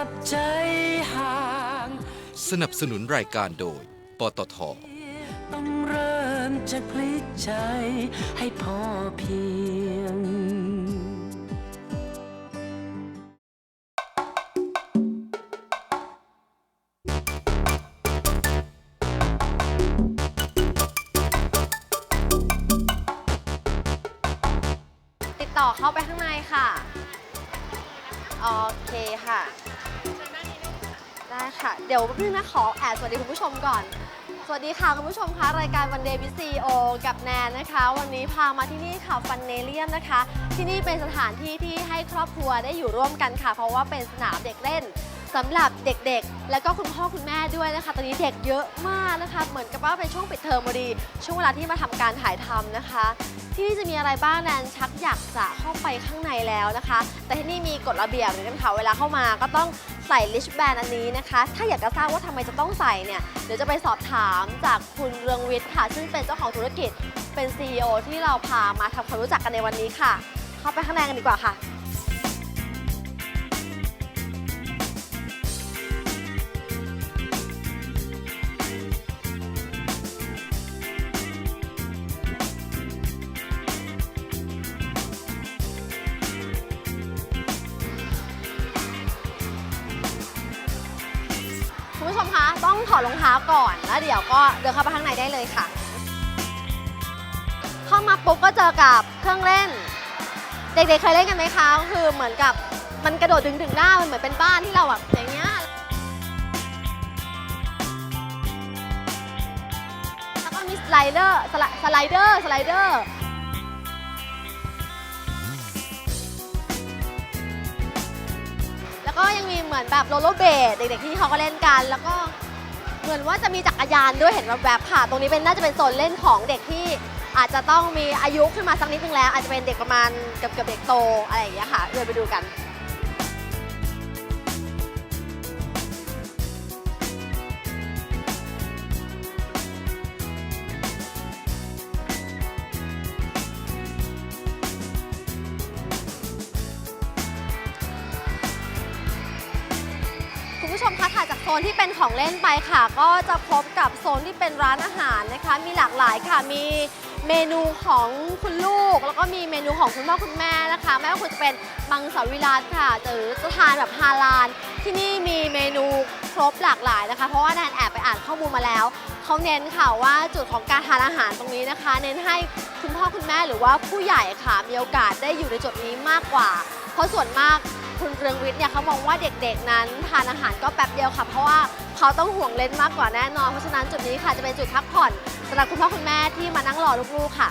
กับใจห่างสนับสนุนรายการโดย ปตท ต้องเริ่มจากพลิกใจให้พอเพียง ติดต่อเข้าไปข้างในค่ะ โอเคค่ะ ได้ค่ะ เดี๋ยวพี่นะขอแอดสวัสดีคุณผู้ชมก่อน สวัสดีค่ะคุณผู้ชมคะรายการวันเดย์วิซีโอกับแนนนะคะ วันนี้พามาที่นี่ค่ะฟันเนเลียมนะคะ ที่นี่เป็นสถานที่ที่ให้ครอบครัวได้อยู่ร่วมกันค่ะ เพราะว่าเป็นสนามเด็กเล่นสำหรับเด็กๆ แล้วก็คุณพ่อคุณแม่ด้วยนะคะ ตอนนี้เด็กเยอะมากนะคะ เหมือนกับว่าเป็นช่วงปิดเทอมพอดี ช่วงเวลาที่มาทำการถ่ายทำนะคะ ที่นี่จะมีอะไรบ้างแนนชักอยากจะเข้าไปข้างในแล้วนะคะ แต่ที่นี่มีกฎระเบียบเหมือนกันค่ะ เวลาเข้ามาก็ต้อง ใส่ลิชแบนอันนี้นะคะ ถ้าอยากจะทราบว่าทำไมจะต้องใส่เนี่ย เดี๋ยวจะไปสอบถามจากคุณเรืองวิทย์ค่ะ ซึ่งเป็นเจ้าของธุรกิจเป็น CEO ที่เราพามาทำความรู้จักกันในวันนี้ค่ะ เข้าไปข้างในกันดีกว่าค่ะ คุณผู้ชมคะ ต้องถอดรองเท้าก่อนแล้วเดี๋ยวก็เดินเข้าไปข้างในได้เลยค่ะ เข้ามาปุ๊บก็เจอกับเครื่องเล่น เด็กๆเคยเล่นกันไหมคะก็คือเหมือนกับมันกระโดดดึงถึงหน้ามันเหมือนเป็นบ้านที่เราแบบอย่างเงี้ยแล้วก็มีสไลเดอร์สไลสไลเดอร์สไลเดอร์แล้วก็ยัง มือนแบบโรลเลอร์เบดเด็กๆที่เขาก็เล่นกัน แล้วก็เหมือนว่าจะมีจักรยานด้วยเห็นแวบๆค่ะ ตรงนี้เป็นน่าจะเป็นโซนเล่นของเด็กที่อาจจะต้องมีอายุขึ้นมาสักนิดนึงแล้ว อาจจะเป็นเด็กประมาณเกือบเกับเด็กโตอะไรอย่างเงี้ยค่ะเดินไปดูกัน มคะถัดจากโซนที่เป็นของเล่นไปค่ะ ก็จะพบกับโซนที่เป็นร้านอาหารนะคะ มีหลากหลายค่ะ มีเมนูของคุณลูก แล้วก็มีเมนูของคุณพ่อคุณแม่นะคะไม่ว่าคุณจะเป็นมังสวิรัตค่ะ หรือจะทานแบบฮาลาลที่นี่มีเมนูครบหลากหลายนะคะ เพราะว่าแนนแอบไปอ่านข้อมูลมาแล้วเขาเน้นค่ะว่าจุดของการทานอาหารตรงนี้นะคะ เน้นให้คุณพ่อคุณแม่หรือว่าผู้ใหญ่ค่ะมีโอกาสได้อยู่ในจุดนี้มากกว่า เพราะส่วนมาก คุณเรืองวิทย์เนี่ยเขามองว่าเด็กๆนั้นทานอาหารก็แป๊บเดียวค่ะ เพราะว่าเขาต้องห่วงเล่นมากกว่าแน่นอน เพราะฉะนั้นจุดนี้ค่ะจะเป็นจุดพักผ่อนสำหรับคุณพ่อคุณแม่ที่มานั่งรอลูกๆค่ะ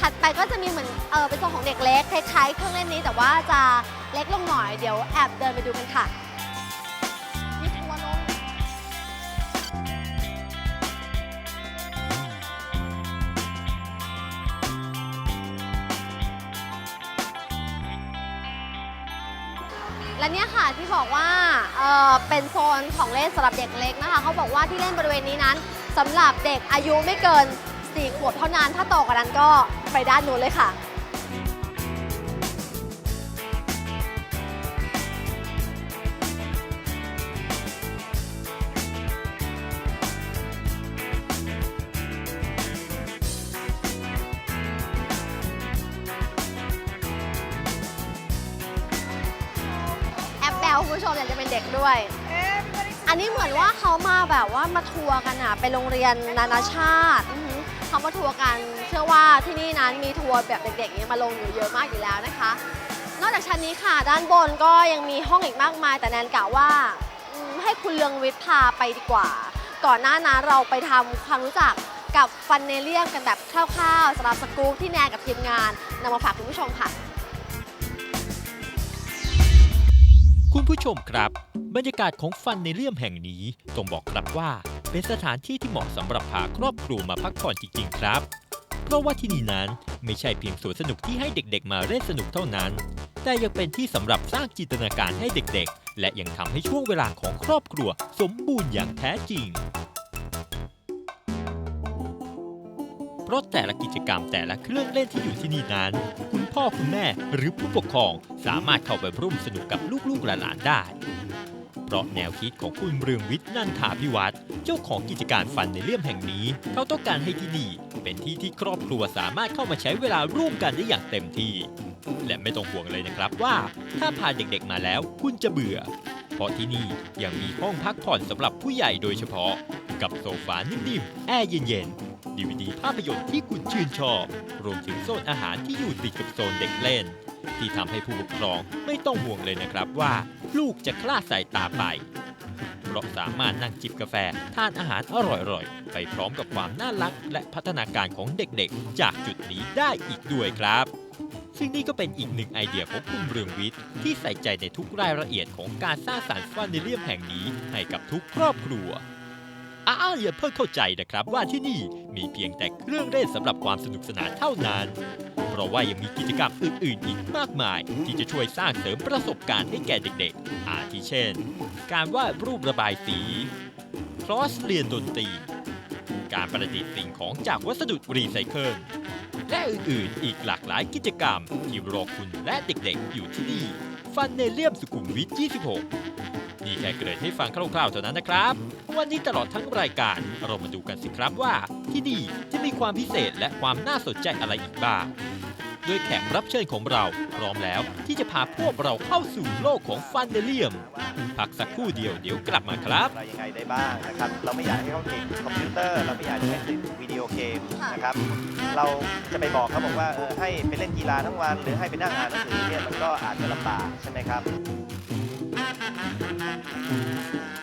ถัดไปก็จะมีเหมือนเออเป็นโซนของเด็กเล็กคล้ายๆเครื่องเล่นนี้แต่ว่าจะเล็กลงหน่อยเดี๋ยวแอบเดินไปดูกันค่ะ และเนี่ยค่ะที่บอกว่าเอ่อเป็นโซนของเล่นสำหรับเด็กเล็กนะคะเขาบอกว่าที่เล่นบริเวณนี้นั้นสำหรับเด็กอายุไม่เกิน4ขวบเท่านั้นถ้าโตกว่านั้นก็ไปด้านนู้นเลยค่ะ แอปแบลคุณผู้ชมอยากจะเป็นเด็กด้วย อันนี้เหมือนว่าเขามาแบบว่ามาทัวร์กันอะไปโรงเรียนนานาชาติอือหือเขามาทัวร์กัน เชื่อว่าที่นี่นั้นมีทัวร์แบบเด็กๆนี้มาลงอยู่เยอะมากอยู่แล้วนะคะ นอกจากชั้นนี้ค่ะ ด้านบนก็ยังมีห้องอีกมากมาย แต่แนนกะว่าอืมให้คุณเลืองวิทย์พาไปดีกว่า ก่อนหน้านั้นเราไปทำความรู้จักกับฟันเนเลียมกันแบบคร่าวๆสำหรับสกู๊ปที่แนนกับทีมงานนำมาฝากคุณผู้ชมค่ะ คุณผู้ชมครับ บรรยากาศของฟันในเลี่ยมแห่งนี้ต้องบอกครับว่า เป็นสถานที่ที่เหมาะสำหรับพาครอบครัวมาพักผ่อนจริง ๆ ครับ เพราะว่าที่นี่นั้นไม่ใช่เพียงสวนสนุกที่ให้เด็กๆ มาเล่นสนุกเท่านั้น แต่ยังเป็นที่สำหรับสร้างจินตนาการให้เด็กๆ และยังทำให้ช่วงเวลาของครอบครัวสมบูรณ์อย่างแท้จริง เพราะแต่ละกิจกรรมแต่ละเครื่องเล่นที่อยู่ที่นี่นั้น คุณพ่อคุณแม่หรือผู้ปกครองสามารถเข้าไปร่วมสนุกกับลูกๆหลานๆได้ เพราะแนวคิดของคุณเรืองวิทย์นันทาพิวัตรเจ้าของกิจการฟันในเลี่ยมแห่งนี้ เขาต้องการให้ที่นี่เป็นที่ที่ครอบครัวสามารถเข้ามาใช้เวลาร่วมกันได้อย่างเต็มที่ และไม่ต้องห่วงเลยนะครับว่า ถ้าพาเด็กๆมาแล้วคุณจะเบื่อ เพราะที่นี่ยังมีห้องพักผ่อนสำหรับผู้ใหญ่โดยเฉพาะ กับโซฟานิ่มๆแอร์เย็นๆ ดีวดีภาพยนตร์ที่คุณชื่นชอบ รวมถึงโซนอาหารที่อยู่ติดกับโซนเด็กเล่น ที่ทำให้ผู้ปกครองไม่ต้องห่วงเลยนะครับว่า ลูกจะคลาดสายตาไป เพราะสามารถนั่งจิบกาแฟทานอาหารอร่อยๆ ไปพร้อมกับความน่ารักและพัฒนาการของเด็กๆ จากจุดนี้ได้อีกด้วยครับซึ่งนี่ก็เป็นอีกหนึ่งไอเดียของคุณเรืองวิทย์ ที่ใส่ใจในทุกรายละเอียดของการสร้างสรรค์ฟานิเลียมแห่งนี้ให้กับทุกครอบครัว อ้าวอย่าเพิ่งเข้าใจนะครับว่าที่นี่มีเพียงแต่เครื่องเล่นสำหรับความสนุกสนานเท่านั้น เพราะว่ายังมีกิจกรรมอื่นๆอีกมากมาย ที่จะช่วยสร้างเสริมประสบการณ์ให้แก่เด็กๆ อาทิเช่น การวาดรูประบายสีคลอสเรียนดนตรี การประดิษฐ์สิ่งของจากวัสดุรีไซเคิลและอื่นๆ อีกหลากหลายกิจกรรมที่รอคุณและเด็กๆ อยู่ที่นี่ ฟันเนเลียมสุขุมวิท 26 นี่แค่เกริ่นให้ฟังคร่าวๆเท่านั้นนะครับ วันนี้ตลอดทั้งรายการเรามาดูกันสิครับว่า ที่นี่จะมีความพิเศษและความน่าสนใจอะไรอีกบ้างโดยแขกรับเชิญของเรา พร้อมแล้วที่จะพาพวกเราเข้าสู่โลกของฟันเนเลียม พักสักครู่เดียวเดี๋ยวกลับมาครับอะไรยังไงได้บ้างนะครับ เราไม่อยากให้เขาติดคอมพิวเตอร์ เราไม่อยากให้ติดวิดีโอเกมนะครับ เราจะไปบอกเขาบอกว่าเออให้ไปเล่นกีฬาทั้งวัน หรือให้ไปนั่งอ่านหนังสือเนี่ยมันก็อาจจะลำบากใช่ไหมครับ Thank mm -hmm. you.